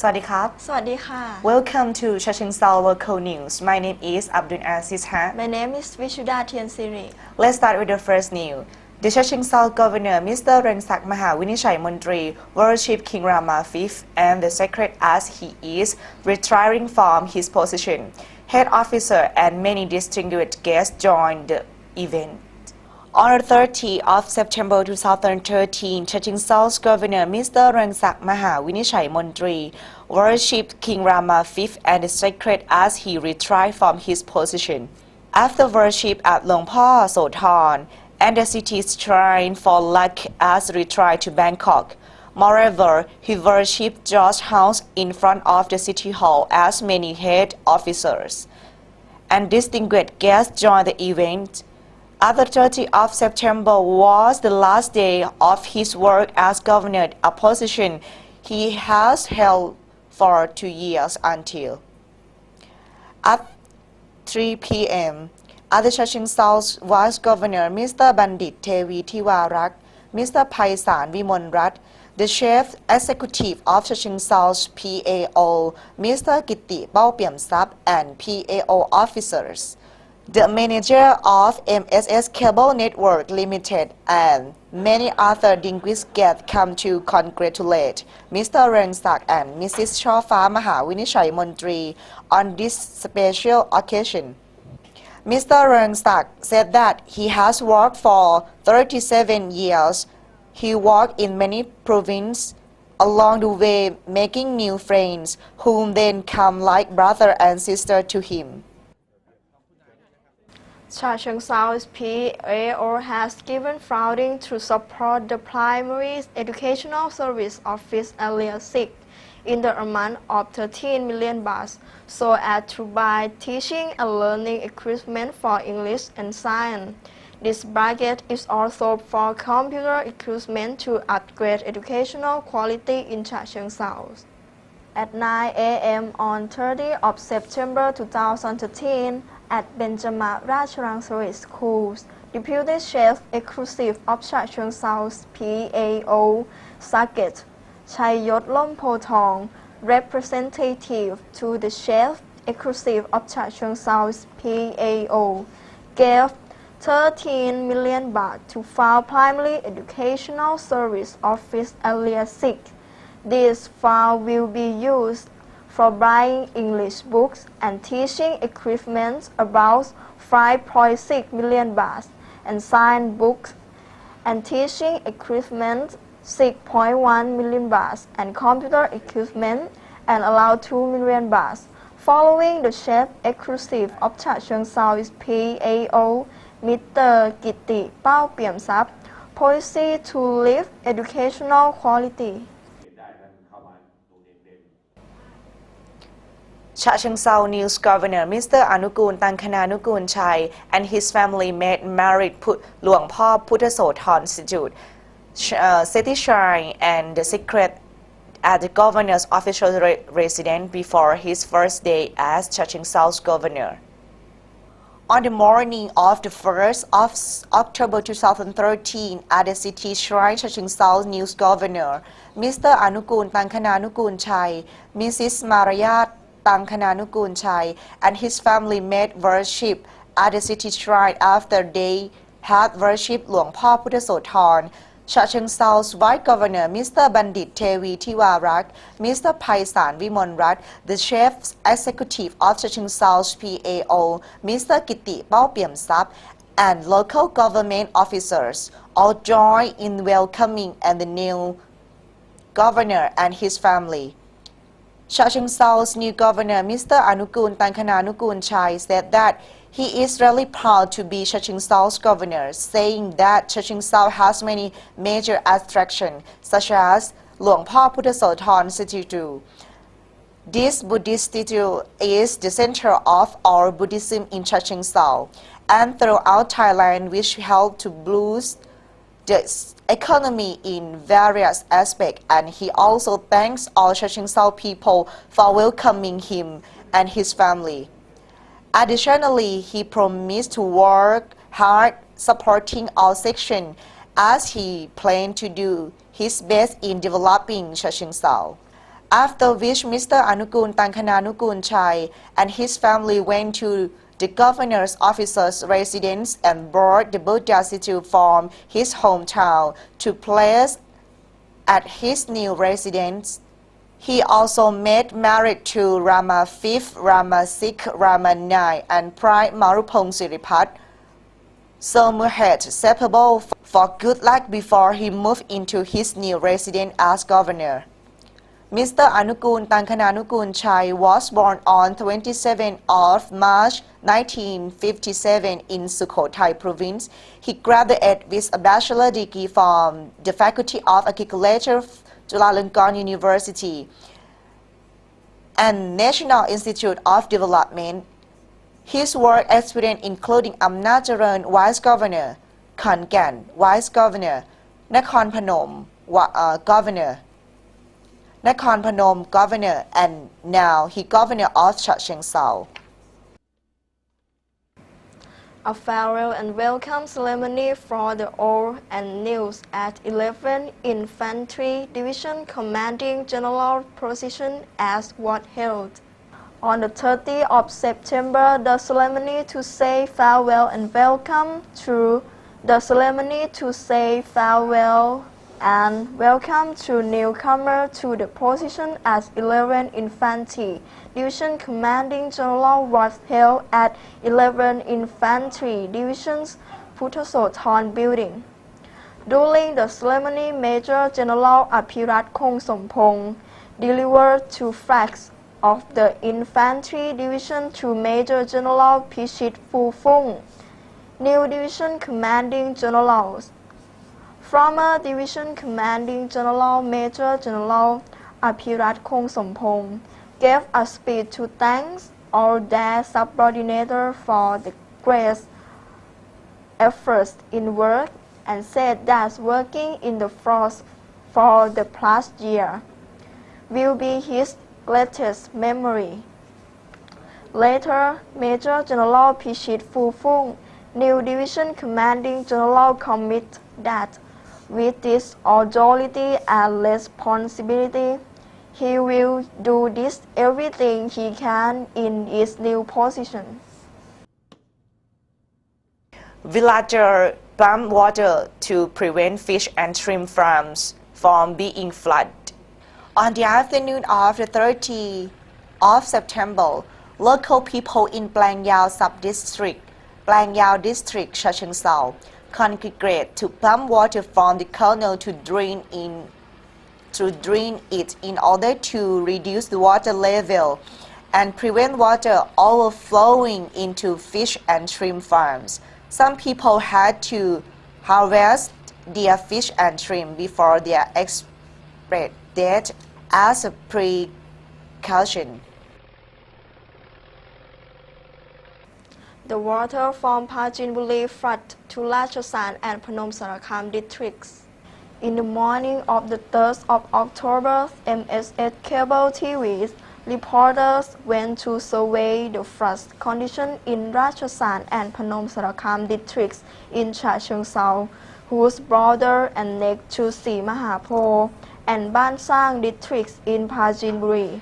Sawadee Welcome to Chachingsal Local News. My name is Abdul Aziz Ha. My name is Vishuddha Tiansiri. Let's start with the first news. The Chachingsal Governor, Mr. Rensak Mahavinishay Montri, worship King Rama V and the sacred as he is retiring from his position. Head officer and many distinguished guests joined the event. On the 30th of September 2013, Chachingsau's Governor Mr. Rangsak Maha Winishay Montri worshipped King Rama V and the sacred as he retired from his position. After worship at Long Pa Sothon and the city's shrine for luck as retired to Bangkok. Moreover, he worshipped George House in front of the city hall as many head officers and distinguished guests joined the event. The 30th of September was the last day of his work as governor, a position he has held for two years until. At 3 p.m., other the Chachingsau's Vice Governor Mr. Bandit Tevi Tiwarak, Mr. Paisan Vimonrat, the Chief Executive of Chachingsau's PAO, Mr. Gitti Baopiamsap, and PAO officers. The manager of MSS Cable Network Limited and many other distinguished guests come to congratulate Mr. Rengsak and Mrs. Chofa Mahawinishay Montri on this special occasion. Mr. Rengsak said that he has worked for 37 years. He worked in many provinces along the way making new friends whom then come like brother and sister to him. Cha Cheong Sao's PAO has given funding to support the primary educational service office area 6 in the amount of 13 million baht so as to buy teaching and learning equipment for English and science. This budget is also for computer equipment to upgrade educational quality in Cha Cheong Sao. At 9 a.m. on 30 of September 2013 at Benjamin Racharangsari Schools, Deputy Chef Exclusive of Sao's PAO, Saket Chayot Lompotong, representative to the Chef Exclusive of Cheong PAO, gave 13 million baht to fund primary educational service office area 6. This fund will be used for buying English books and teaching equipment about 5.6 million baht and science books and teaching equipment 6.1 million baht and computer equipment and allow 2 million baht. Following the chef exclusive of Cha Cheong Sao's PAO, Mr. Gitti Pao Piamsap, policy to lift educational quality. Cha Cheong Sao News Governor Mr. Anukul Tankananukul Chai and his family made married put Luang Pa Puttasothon Institute, uh, City Shrine and the secret at the governor's official re- residence before his first day as Cha Cheong Sao's governor. On the morning of the 1st of October 2013, at the city shrine Chaching South News Governor, Mr. Anukul Tankananukul Chai, Mrs. Marayat Tankananukul Chai, and his family made worship at the city shrine after they had worshipped Luang Pa Puttasothon. Cha Cheong Sao's Vice Governor Mr. Bandit Tevi Tiwarak, Mr. Paisan Vimonrat, the Chief Executive of Cha Cheong Sao's PAO, Mr. Gitti Baopiamsap, and local government officers all joined in welcoming and the new governor and his family. Cha Cheong Sao's new governor, Mr. Anukul Tankananukul Chai, said that he is really proud to be Cha Cheong Sao's governor, saying that Cheong Sao has many major attractions, such as Luang Pa Puttasothon Institute. This Buddhist institute is the center of our Buddhism in Cha Cheong Sao and throughout Thailand, which help to boost the economy in various aspects. And he also thanks all Cha Cheong people for welcoming him and his family. Additionally, he promised to work hard supporting all sections as he planned to do his best in developing Sao. After which Mr. Anukul Tankananukul Chai and his family went to the governor's officer's residence and brought the Buddha statue from his hometown to place at his new residence. He also made married to Rama V, Rama VI, Rama IX, and Pride Marupong Siripat. So Muhammad separable for good luck before he moved into his new residence as governor. Mr. Anukul Tankananukul Chai was born on 27 of March 1957 in Sukhothai province. He graduated with a bachelor degree from the Faculty of Agriculture, Chulalongkorn University, and National Institute of Development. His work experience including Amnat Charan, Vice Governor, Khon Kaen, Vice Governor, Nakhon Phanom, uh, Governor, Nakhon Phanom Governor, and now he Governor of Chachoengsao. A farewell and welcome ceremony for the old and news at 11 Infantry Division Commanding General position as what held. On the 30th of September, the ceremony to say farewell and welcome through the ceremony to say farewell and welcome to newcomer to the position as 11 Infantry Division Commanding General was held at 11 Infantry Division's Putasothon building. During the ceremony, Major General Apirat Kong Sompong delivered two flags of the Infantry Division to Major General Pichit Fu Fung, new Division Commanding Generals. Former Division Commanding General Major General Apirat Kong Sompong gave a speech to thank all their subordinates for the great efforts in work and said that working in the force for the past year will be his greatest memory. Later, Major General Pichit Fu Fung, new division commanding general, commit that with this authority and responsibility, he will do this everything he can in his new position. Villager pump water to prevent fish and shrimp farms from being flooded. On the afternoon of the 30th of September, local people in Plangyao sub-district, Plangyao district, Chachoengsao, congregate to pump water from the canal to drain in to drain it in order to reduce the water level and prevent water overflowing into fish and shrimp farms. Some people had to harvest their fish and shrimp before their expected death as a precaution. The water from Pajinburi flooded to Rachasan and Phnom Sarakam districts. In the morning of the 3rd of October, MSS Cable TV's reporters went to survey the flood condition in Rachasan and Phnom Sarakam districts in Chachoengsao, whose border and next to Si Mahapo and Ban Sang districts in Pajinburi.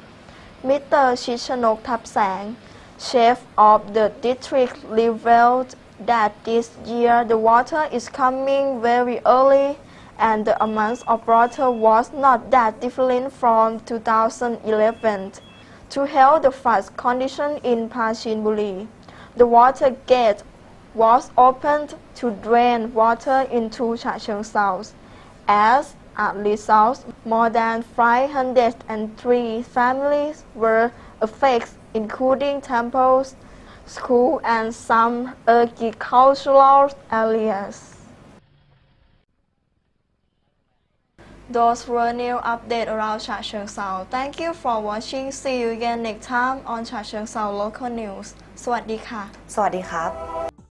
Mr. Chichanok Thapsang, chief of the district, revealed that this year the water is coming very early and the amount of water was not that different from 2011. To help the flood condition in Pachinburi, the water gate was opened to drain water into Chachoengsao. As a result, more than 503 families were affected, including temples, schools, and some agricultural areas. Those were new updates around Cha Sao. Thank you for watching. See you again next time on Cha Sao Local News. สวัสดีค่ะ